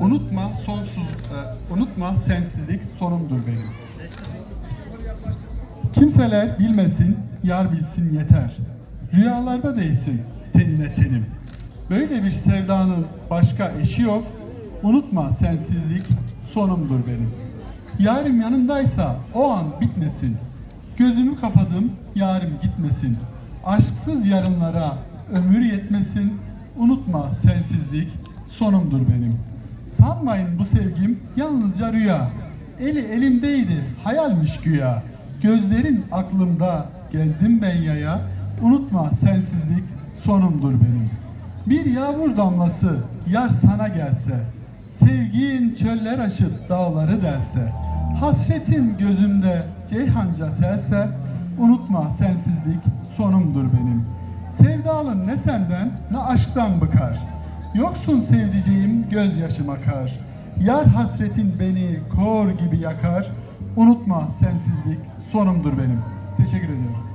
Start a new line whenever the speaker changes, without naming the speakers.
Unutma sonsuz, e, unutma sensizlik sonumdur benim. Kimseler bilmesin, yar bilsin yeter. Rüyalarda değsin tenine tenim. Böyle bir sevdanın başka eşi yok. Unutma sensizlik sonumdur benim. Yarim yanımdaysa o an bitmesin. Gözümü kapadım, yarim gitmesin. Aşksız yarınlara ömür yetmesin. Unutma sensizlik sonumdur benim. Sanmayın bu sevgim yalnızca rüya. Eli elimdeydi, hayalmiş güya. Gözlerin aklımda, gezdim ben yaya. Unutma sensizlik sonumdur benim. Bir yağmur damlası yar sana gelse, sevgin çöller aşıp dağları derse, hasretin gözümde ceyhanca selse, unutma sensizlik sonumdur benim. Sevdalın ne senden ne aşktan bıkar. Yoksun sevdiceğim gözyaşım akar. Yar hasretin beni kor gibi yakar. Unutma sensizlik sonumdur benim. Teşekkür ediyorum.